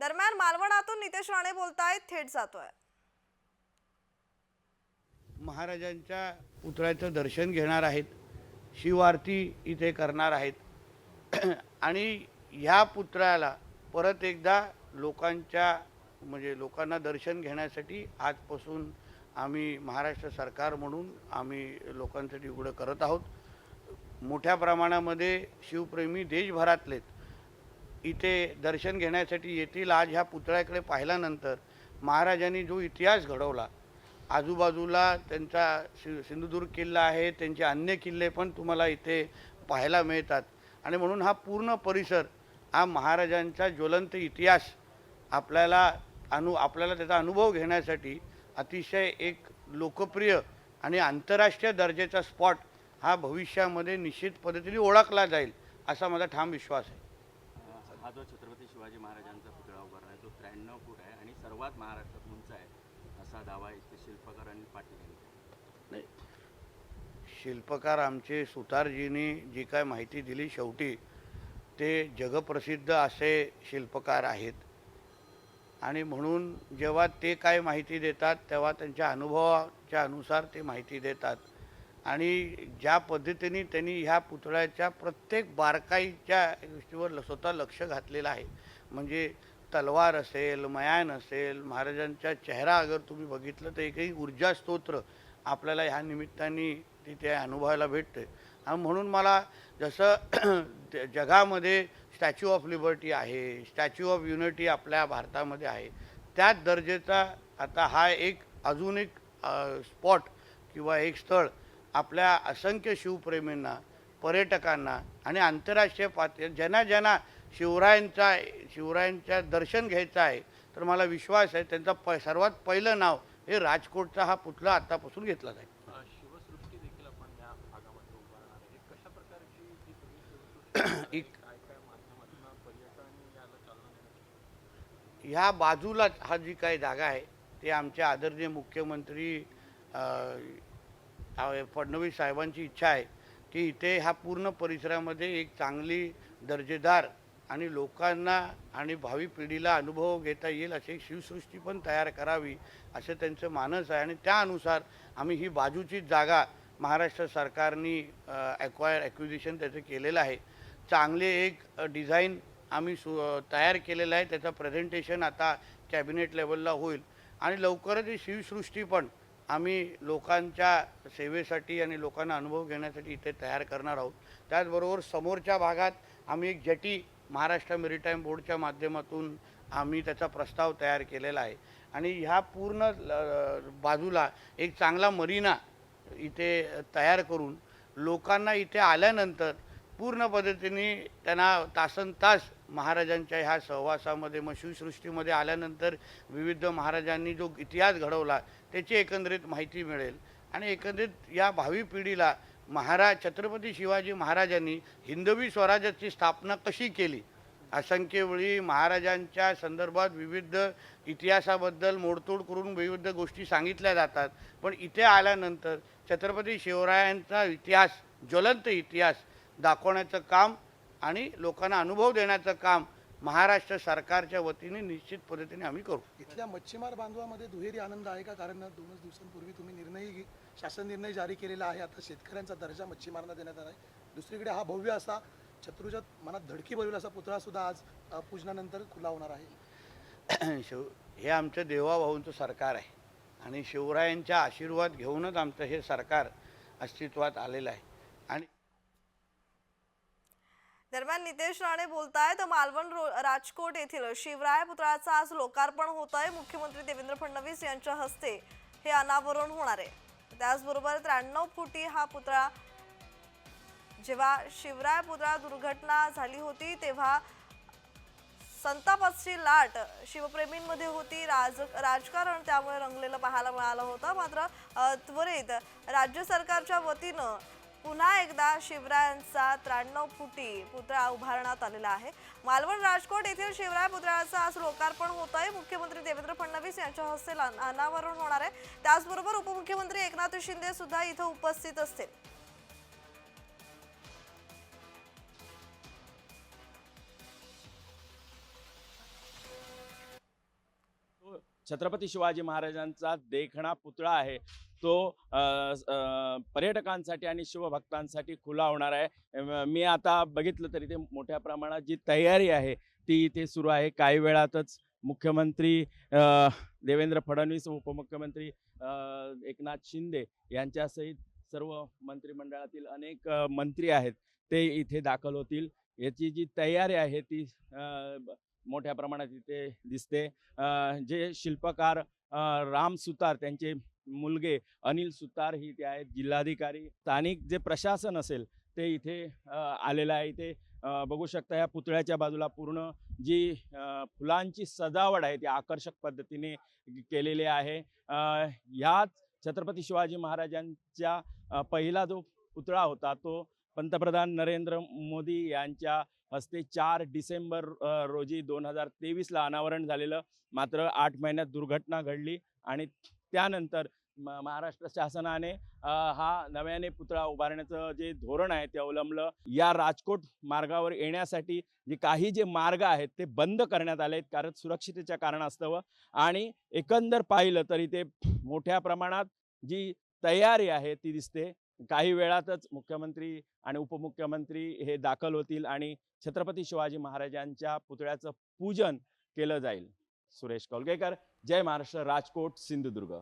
दरम्यान मालवणातून नितेश राणे बोलतायत थेट जातोय. महाराजांच्या पुतळ्याचं दर्शन घेणार आहेत शिवारती इथे करणार आहेत. आणि ह्या पुतळ्याला परत एकदा लोकांच्या म्हणजे लोकांना दर्शन घेण्यासाठी आजपासून आम्ही महाराष्ट्र सरकार म्हणून आम्ही लोकांसाठी उघडं करत आहोत. मोठ्या प्रमाणामध्ये शिवप्रेमी देशभरातलेत. इथे दर्शन घेण्यासाठी येतील आज ह्या पुतळ्याकडे पाहिल्यानंतर महाराजांनी जो इतिहास घडवला आजूबाजूला त्यांचा सि सिंधुदुर्ग किल्ला आहे त्यांचे अन्य किल्ले पण तुम्हाला इथे पाहायला मिळतात. आणि म्हणून हा पूर्ण परिसर हा महाराजांचा ज्वलंत इतिहास आपल्याला अनु आपल्याला त्याचा अनुभव घेण्यासाठी अतिशय एक लोकप्रिय आणि आंतरराष्ट्रीय दर्जाचा स्पॉट हा भविष्यामध्ये निश्चित पद्धतीने ओळखला जाईल असा माझा ठाम विश्वास आहे. हा जो छत्रपती शिवाजी महाराजांचा पुतळा उभारला आहे तो त्र्याण्णव फूट आहे आणि सर्वात महाराष्ट्रात उंच आहे असा दावा इथे शिल्पकार आणि पाटील यांनी नाही. शिल्पकार आमचे सुतारजींनी जी काय माहिती दिली शेवटी ते जगप्रसिद्ध असे शिल्पकार आहेत. आणि म्हणून जेव्हा ते काय माहिती देतात तेव्हा त्यांच्या अनुभवाच्या अनुसार ते माहिती देतात. आणि ज्या पद्धतीने त्यांनी ह्या पुतळ्याच्या प्रत्येक बारकाईच्या गोष्टीवर ल- स्वतः लक्ष घातलेलं आहे. म्हणजे तलवार असेल मयान असेल महाराजांचा चेहरा अगर तुम्ही बघितलं तर एकही ऊर्जा स्तोत्र आपल्याला ह्या निमित्ताने तिथे अनुभवायला भेटतं आणि म्हणून मला जसं जगामध्ये स्टॅच्यू ऑफ लिबर्टी आहे स्टॅच्यू ऑफ युनिटी आपल्या भारतामध्ये आहे त्याच दर्जेचा आता हा एक अजून एक स्पॉट किंवा एक स्थळ आपल्या असंख्य शिवप्रेमींना पर्यटकांना आणि आंतरराष्ट्रीय पातळी ज्यांना ज्यांना शिवरायांचा शिवरायांच्या दर्शन घ्यायचं आहे तर मला विश्वास आहे त्यांचा प सर्वात पहिलं नाव हे राजकोटचा हा पुतळा आत्तापासून घेतला जाईल. ह्या बाजूलाच हा जी काही जागा आहे ते आमचे आदरणीय मुख्यमंत्री फडणवीस साहेबांची इच्छा आहे की इथे ह्या पूर्ण परिसरामध्ये एक चांगली दर्जेदार आणि लोकांना आणि भावी पिढीला अनुभव घेता येईल अशी एक शिवसृष्टी पण तयार करावी असं त्यांचं मानस आहे. आणि त्यानुसार आम्ही ही बाजूची जागा महाराष्ट्र सरकारनी ॲक्वायर ॲक्विजिशन त्याचं केलेलं आहे. चांगले एक डिझाईन आम्ही सु तयार केलेलं आहे. त्याचं प्रेझेंटेशन आता कॅबिनेट लेवलला होईल. आणि लवकरच ही शिवसृष्टी पण आम्ही लोकांच्या सेवेसाठी आणि लोकांना अनुभव घेण्यासाठी इथे तयार करणार आहोत. त्याचबरोबर समोरच्या भागात आम्ही एक जटी महाराष्ट्र मेरीटाईम बोर्डच्या माध्यमातून आम्ही त्याचा प्रस्ताव तयार केलेला आहे. आणि ह्या पूर्ण बाजूला एक चांगला मरीना इथे तयार करून लोकांना इथे आल्यानंतर पूर्ण पद्धतीने त्यांना तासन तास महाराजांच्या ह्या सहवासामध्ये मग शिवसृष्टीमध्ये आल्यानंतर विविध महाराजांनी जो इतिहास घडवला त्याची एकंदरीत माहिती मिळेल. आणि एकंदरीत या भावी पिढीला महाराज छत्रपती शिवाजी महाराजांनी हिंदवी स्वराज्याची स्थापना कशी केली? असंख्य वेळी महाराजांच्या संदर्भात विविध इतिहासाबद्दल मोडतोड करून विविध गोष्टी सांगितल्या जातात. पण इथे आल्यानंतर छत्रपती शिवरायांचा इतिहास ज्वलंत इतिहास दाखवण्याचं काम आणि लोकांना अनुभव देण्याचं काम महाराष्ट्र सरकारच्या वतीने निश्चित पद्धतीने आम्ही करू. इथल्या मच्छीमार बांधवामध्ये दुहेरी आनंद आहे का? कारण दोनच दिवसांपूर्वी तुम्ही निर्णय घे- शासन निर्णय जारी केलेला आहे. आता शेतकऱ्यांचा दर्जा मच्छीमारांना देण्यात आला आहे. दुसरीकडे हा भव्य असा शत्रूच्या मनात धडकी भरवेल असा पुतळा सुद्धा आज पूजनानंतर खुला होणार आहे. शिव हे आमचं देवाभाऊंचं सरकार आहे. आणि शिवरायांच्या आशीर्वाद घेऊनच आमचं हे सरकार अस्तित्वात आलेलं आहे. आणि दरम्यान नितेश राणे बोलतायत मालवण रो- राजकोट येथील शिवराय पुतळ्याचं आज लोकार्पण होत आहे मुख्यमंत्री देवेंद्र फडणवीस यांच्या हस्ते हे अनावरण होणार आहे. त्याचबरोबर त्र्याण्णव फुटी हा पुतळा जेव्हा शिवराय पुतळा दुर्घटना झाली होती तेव्हा संतापाची लाट शिवप्रेमींमध्ये होती. राज राजकारण त्यामुळे रंगलेलं पाहायला मिळालं होतं. मात्र त्वरित राज्य सरकारच्या वतीनं पुन्हा एकदा शिवरायांचा त्र्याण्णव फुटी पुतळा उभारण्यात आलेला आहे. मालवण राजकोट येथील शिवराय पुतळ्याचं आज लोकार्पण होत आहे. मुख्यमंत्री देवेंद्र फडणवीस यांच्या हस्ते अनावरण होणार आहे. त्याचबरोबर उपमुख्यमंत्री एकनाथ शिंदे सुद्धा इथं उपस्थित असतील. छत्रपती शिवाजी महाराजांचा देखणा पुतळा आहे. तो पर्यटकांसाठी आणि शिवभक्तांसाठी खुला होणार आहे. मी आता बघितलं तरी ते मोठ्या प्रमाणात जी तयारी आहे ती इथे सुरू आहे. काही वेळातच मुख्यमंत्री देवेंद्र फडणवीस उपमुख्यमंत्री एकनाथ शिंदे यांच्यासहित सर्व मंत्रिमंडळातील अनेक मंत्री आहेत ते इथे दाखल होतील. याची जी तयारी आहे ती मोठ्या प्रमाणात इथे दिसते. जे शिल्पकार राम सुतार त्यांचे मुलगे अनिल सुतार ही ते आहेत जिल्हाधिकारी. स्थानिक जे प्रशासन असेल ते इथे आलेलं आहे. इथे बघू शकता या पुतळ्याच्या बाजूला पूर्ण जी फुलांची सजावट आहे ती आकर्षक पद्धतीने केलेली आहे. ह्याच छत्रपती शिवाजी महाराजांच्या पहिला जो पुतळा होता तो पंतप्रधान नरेंद्र मोदी यांच्या हस्ते चार डिसेंबर रोजी दोन हजार तेवीसला अनावरण झालेलं. मात्र आठ महिन्यात दुर्घटना घडली आणि त्यानंतर महाराष्ट्र शासनाने हा नव्याने पुतळा उभारण्याचं जे धोरण आहे ते अवलंबलं. या राजकोट मार्गावर येण्यासाठी जे काही जे मार्ग आहेत ते बंद करण्यात आले आहेत कारण सुरक्षितेच्या कारणास्तव. आणि एकंदर पाहिलं तरी ते मोठ्या प्रमाणात जी तयारी आहे ती दिसते. काही वेळातच मुख्यमंत्री आणि उपमुख्यमंत्री हे दाखल होतील आणि छत्रपती शिवाजी महाराजांच्या पुतळ्याचं पूजन केलं जाईल. सुरेश कोलगेकर जय महाराष्ट्र राजकोट सिंधुदुर्ग.